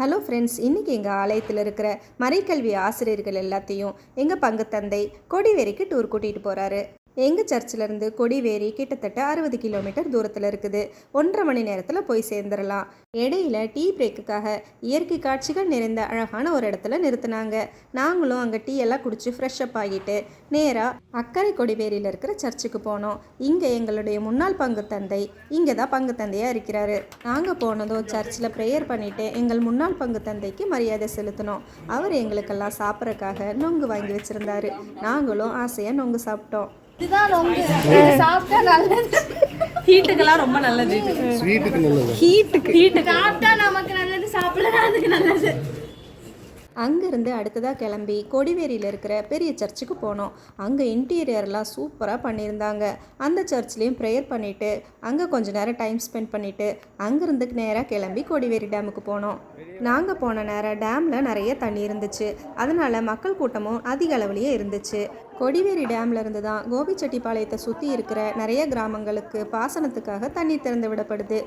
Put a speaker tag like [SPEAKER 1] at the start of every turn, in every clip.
[SPEAKER 1] Hello friends இன்றைக்கி எங்கள் ஆலயத்தில் இருக்கிற மறைக்கல்வி ஆசிரியர்கள் எல்லாத்தையும் எங்கள் பங்கு தந்தை கொடிவேரிக்கு டூர் கூட்டிகிட்டு போகிறாரு எங்கள் சர்ச்சிலேருந்து கொடிவேரி கிட்டத்தட்ட அறுபது கிலோமீட்டர் தூரத்தில் இருக்குது. ஒன்றரை மணி நேரத்தில் போய் சேர்ந்துடலாம் இடையில டீ பிரேக்குக்காக இயற்கை காட்சிகள் நிறைந்த அழகான ஒரு இடத்துல நிறுத்தினாங்க. நாங்களும் அங்கே டீ எல்லாம் குடித்து ஃப்ரெஷ் அப் ஆகிட்டு நேராக அக்கறை கொடிவேரியில் இருக்கிற சர்ச்சுக்கு போனோம். இங்கே எங்களுடைய முன்னாள் பங்கு தந்தை இங்கே தான் பங்கு தந்தையாக இருக்கிறாரு. நாங்கள் போனதும் சர்ச்சில் ப்ரேயர் பண்ணிவிட்டு எங்கள் முன்னாள் பங்கு தந்தைக்கு மரியாதை செலுத்தினோம். அவர் எங்களுக்கெல்லாம் சாப்பிட்றக்காக நொங்கு வாங்கி வச்சுருந்தாரு. நாங்களும் ஆசையாக நொங்கு சாப்பிட்டோம்.
[SPEAKER 2] இதுதான் ரொம்ப சாப்பிட்டா நல்லது.
[SPEAKER 3] ஹீட்டுக்கெல்லாம் ரொம்ப நல்லது.
[SPEAKER 4] ஸ்வீட்டுக்கு நல்லது.
[SPEAKER 3] ஹீட்டுக்கு
[SPEAKER 2] சாப்பிட்டா நமக்கு நல்லது சாப்பிடலாம் அதுக்கு நல்லது.
[SPEAKER 1] அங்கேருந்து அடுத்ததாக கிளம்பி கொடிவேரியில் இருக்கிற பெரிய சர்ச்சுக்கு போனோம். அங்கே இன்டீரியர்லாம் சூப்பராக பண்ணியிருந்தாங்க. அந்த சர்ச்லேயும் ப்ரேயர் பண்ணிவிட்டு அங்கே கொஞ்ச நேரம் டைம் ஸ்பெண்ட் பண்ணிவிட்டு அங்கேருந்து நேராக கிளம்பி கொடிவேரி டேமுக்கு போனோம். நாங்கள் போன நேரம் டேமில் நிறைய தண்ணி இருந்துச்சு. அதனால் மக்கள் கூட்டமும் அதிக அளவுலேயே இருந்துச்சு. கொடிவேரி டேம்ல இருந்து தான் கோபிச்செட்டிப்பாளையத்தை சுற்றி இருக்கிற நிறைய கிராமங்களுக்கு பாசனத்துக்காக தண்ணீர் திறந்து விடப்படுது.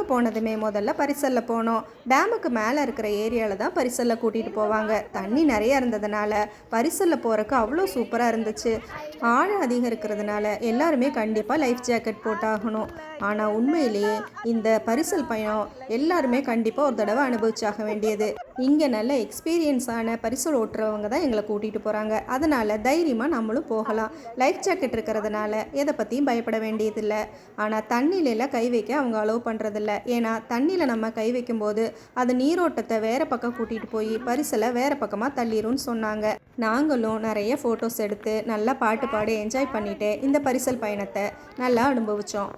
[SPEAKER 1] நாங்கள் போனதுமே முதல்ல பரிசல்ல போனோம். டேமுக்கு மேலே இருக்கிற ஏரியாவில் தான் பரிசலில் கூட்டிகிட்டு போவாங்க. தண்ணி நிறைய இருந்ததுனால பரிசலில் போகிறக்கு அவ்வளோ சூப்பராக இருந்துச்சு. ஆழம் அதிகம் இருக்கிறதுனால எல்லாருமே கண்டிப்பாக லைஃப் ஜாக்கெட் போட்டாகணும். ஆனால் உண்மையிலேயே இந்த பரிசல் பயணம் எல்லாருமே கண்டிப்பாக ஒரு தடவை அனுபவிச்சாக வேண்டியது. இங்கே நல்ல எக்ஸ்பீரியன்ஸான பரிசல் ஓட்டுறவங்க தான் எங்களை கூட்டிகிட்டு போகிறாங்க அதனால் தைரியமாக நம்மளும் போகலாம். லைஃப் ஜாக்கெட் இருக்கிறதுனால எதை பற்றியும் பயப்பட வேண்டியதில்லை. ஆனால் தண்ணியிலலாம் கை வைக்க அவங்க அலோவ் பண்ணுறதில்ல ஏன்னா தண்ணியில் நம்ம கை வைக்கும்போது அது நீரோட்டத்தை வேறு பக்கம் கூட்டிகிட்டு போய் பரிசலை வேறு பக்கமாக தள்ளிடும்னு சொன்னாங்க. நாங்களும் நிறைய ஃபோட்டோஸ் எடுத்து நல்லா பாட்டு பாடி என்ஜாய் பண்ணிவிட்டு இந்த பரிசல் பயணத்தை நல்லா அனுபவித்தோம்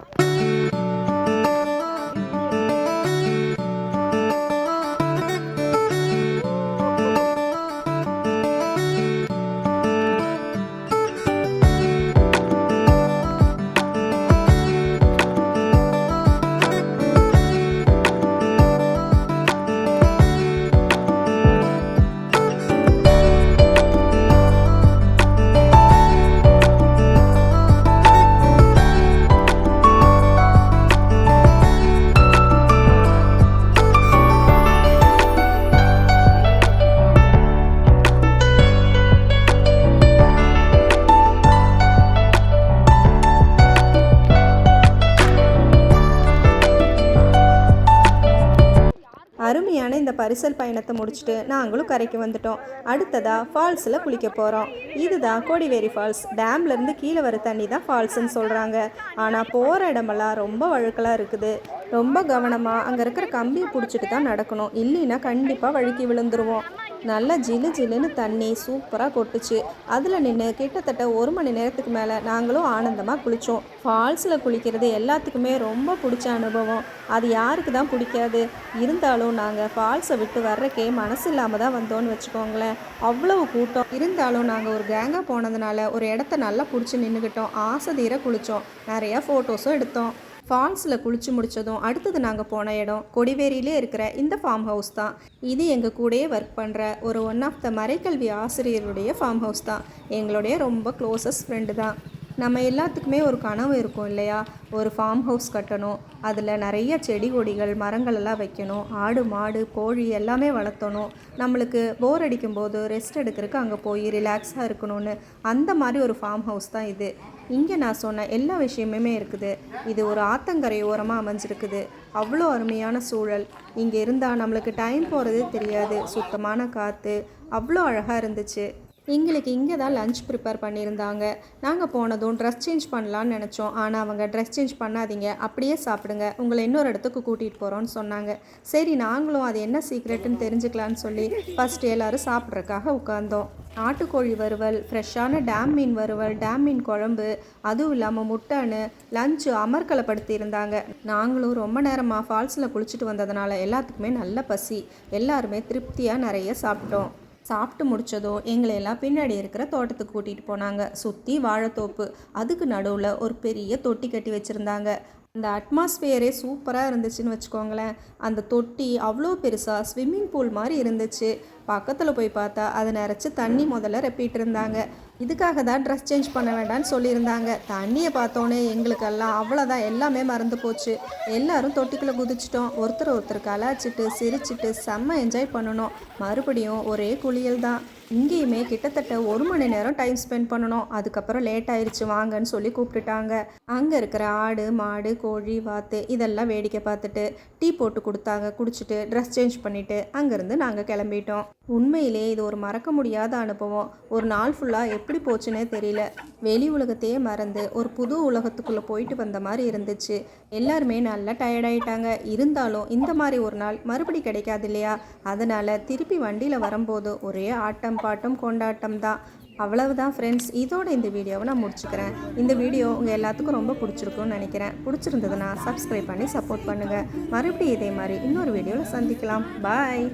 [SPEAKER 1] இந்த பரிசல் பயணத்தை முடிச்சுட்டு நாங்களும் கரைக்கு வந்துட்டோம். அடுத்ததாக ஃபால்ஸில் குளிக்க போகிறோம் இதுதான் கோடிவேரி ஃபால்ஸ். டேம்லேருந்து கீழே வர தண்ணி தான் ஃபால்ஸ்ன்னு சொல்கிறாங்க ஆனால் போகிற இடமெல்லாம் ரொம்ப வழுக்கலாக இருக்குது. ரொம்ப கவனமாக அங்கே இருக்கிற கம்பியை பிடிச்சிட்டு தான் நடக்கணும். இல்லைன்னா கண்டிப்பாக வழுக்கி விழுந்துருவோம். நல்ல ஜிலு ஜிலுன்னு தண்ணி சூப்பராக கொட்டுச்சு. அதில் நின்று கிட்டத்தட்ட ஒரு மணி நேரத்துக்கு மேலே நாங்களும் ஆனந்தமாக குளித்தோம் ஃபால்ஸில் குளிக்கிறது எல்லாத்துக்குமே ரொம்ப பிடிச்ச அனுபவம். அது யாருக்கு தான் பிடிக்காது. இருந்தாலும் நாங்கள் ஃபால்ஸை விட்டு வர்றக்கே மனசு இல்லாமல் தான் வந்தோன்னு வச்சுக்கோங்களேன். அவ்வளவு கூட்டம். இருந்தாலும் நாங்கள் ஒரு கேங்காக போனதுனால ஒரு இடத்த நல்லா பிடிச்சி நின்றுக்கிட்டோம் ஆசை தீர குளித்தோம் நிறையா ஃபோட்டோஸும் எடுத்தோம். ஃபால்ஸில் குளிச்சு முடிச்சதும் அடுத்தது நாங்கள் போன இடம் கொடிவேரியிலே இருக்கிற இந்த ஃபார்ம் ஹவுஸ் தான். இது எங்கள் கூடயே ஒர்க் பண்ணுற ஒரு ஒன் ஆஃப் த மறைக்கல்வி ஆசிரியருடைய ஃபார்ம் ஹவுஸ் தான். எங்களுடைய ரொம்ப க்ளோசஸ்ட் ஃப்ரெண்டு தான். நம்ம எல்லாத்துக்குமே ஒரு கனவு இருக்கும் இல்லையா? ஒரு ஃபார்ம் ஹவுஸ் கட்டணும் அதில் நிறைய செடி கொடிகள் மரங்கள் எல்லாம் வைக்கணும் ஆடு மாடு கோழி எல்லாமே வளர்த்தணும். நம்மளுக்கு போர் அடிக்கும்போது ரெஸ்ட் எடுக்கிறதுக்கு அங்கே போய் ரிலாக்ஸாக இருக்கணும்னு. அந்த மாதிரி ஒரு ஃபார்ம் ஹவுஸ் தான் இது. இங்கே நான் சொன்ன எல்லா விஷயமுமே இருக்குது. இது ஒரு ஆத்தங்கரை ஓரமாக அமைஞ்சிருக்குது. அவ்வளோ அருமையான சூழல். இங்கே இருந்தால் நம்மளுக்கு டைம் போகிறதே தெரியாது. சுத்தமான காற்று அவ்வளோ அழகாக இருந்துச்சு. எங்களுக்கு இங்கே தான் லஞ்ச் ப்ரிப்பேர் பண்ணியிருந்தாங்க. நாங்கள் போனதும் ட்ரெஸ் சேஞ்ச் பண்ணலான்னு நினச்சோம். ஆனால் அவங்க ட்ரெஸ் சேஞ்ச் பண்ணாதீங்க. அப்படியே சாப்பிடுங்க. உங்களை இன்னொரு இடத்துக்கு கூட்டிகிட்டு போகிறோன்னு சொன்னாங்க. சரி நாங்களும் அது என்ன சீக்ரெட்டுன்னு தெரிஞ்சுக்கலான்னு சொல்லி ஃபஸ்ட் எல்லோரும் சாப்பிட்றதுக்காக உட்காந்தோம் நாட்டுக்கோழி வறுவல் ஃப்ரெஷ்ஷான டேம் மீன் வறுவல் டேம் மீன் குழம்பு அதுவும் இல்லாமல் முட்டைன்னு லஞ்சு அமர்க்கலப்படுத்தி இருந்தாங்க நாங்களும் ரொம்ப நேரமாக ஃபால்ஸில் குளிச்சுட்டு வந்ததுனால எல்லாத்துக்குமே நல்ல பசி. எல்லாருமே திருப்தியாக நிறைய சாப்பிட்டோம். சாப்பிட்டு முடிச்சதும் எங்களை எல்லாம் பின்னாடி இருக்கிற தோட்டத்துக்கு கூட்டிகிட்டு போனாங்க. சுற்றி வாழைத்தோப்பு. அதுக்கு நடுவில் ஒரு பெரிய தொட்டி கட்டி வச்சுருந்தாங்க. அந்த அட்மாஸ்பியரே சூப்பராக இருந்துச்சுன்னு வச்சுக்கோங்களேன். அந்த தொட்டி அவ்வளோ பெருசாக ஸ்விம்மிங் பூல் மாதிரி இருந்துச்சு. பக்கத்தில் போய் பார்த்தா அதை நிறச்சி தண்ணி முதல்ல ரெப்பிட்டு இருந்தாங்க. இதுக்காக தான் ட்ரெஸ் சேஞ்ச் பண்ண வேண்டாம்னு சொல்லியிருந்தாங்க. தண்ணியை பார்த்தோன்னே எங்களுக்கெல்லாம் அவ்வளோதான் எல்லாமே மறந்து போச்சு. எல்லாரும் தொட்டிக்குள்ளே குதிச்சிட்டோம். ஒருத்தர் ஒருத்தர் கலாச்சிட்டு சிரிச்சிட்டு செம்ம என்ஜாய் பண்ணணும். மறுபடியும் ஒரே குளியல் தான் இங்கேயுமே கிட்டத்தட்ட ஒரு மணி நேரம் டைம் ஸ்பெண்ட் பண்ணணும். அதுக்கப்புறம் லேட் ஆயிடுச்சு வாங்கன்னு சொல்லி கூப்பிட்டுட்டாங்க. அங்கே இருக்கிற ஆடு மாடு கோழி வாத்து இதெல்லாம் வேடிக்கை பார்த்துட்டு டீ போட்டு கொடுத்தாங்க. குடிச்சிட்டு ட்ரெஸ் சேஞ்ச் பண்ணிவிட்டு அங்கேருந்து நாங்கள் கிளம்பிட்டோம். உண்மையிலே இது ஒரு மறக்க முடியாத அனுபவம். ஒரு நாள் ஃபுல்லாக எப்படி போச்சுன்னே தெரியல. வெளி உலகத்தையே மறந்து ஒரு புது உலகத்துக்குள்ளே போயிட்டு வந்த மாதிரி இருந்துச்சு. எல்லாருமே நல்லா டயர்டாயிட்டாங்க இருந்தாலும் இந்த மாதிரி ஒரு நாள் மறுபடி கிடைக்காது இல்லையா? அதனால் திருப்பி வண்டியில் வரும்போது ஒரே ஆட்டம் பாட்டம் கொண்டாட்டம் தான். அவ்வளவுதான் ஃப்ரெண்ட்ஸ் இதோட இந்த வீடியோவை நான் முடிச்சுக்கிறேன். இந்த வீடியோ உங்கள் எல்லாத்துக்கும் ரொம்ப பிடிச்சிருக்கும்னு நினைக்கிறேன். பிடிச்சிருந்ததுன்னா சப்ஸ்கிரைப் பண்ணி சப்போர்ட் பண்ணுங்கள் மறுபடியும் இதே மாதிரி இன்னொரு வீடியோவில் சந்திக்கலாம். பாய்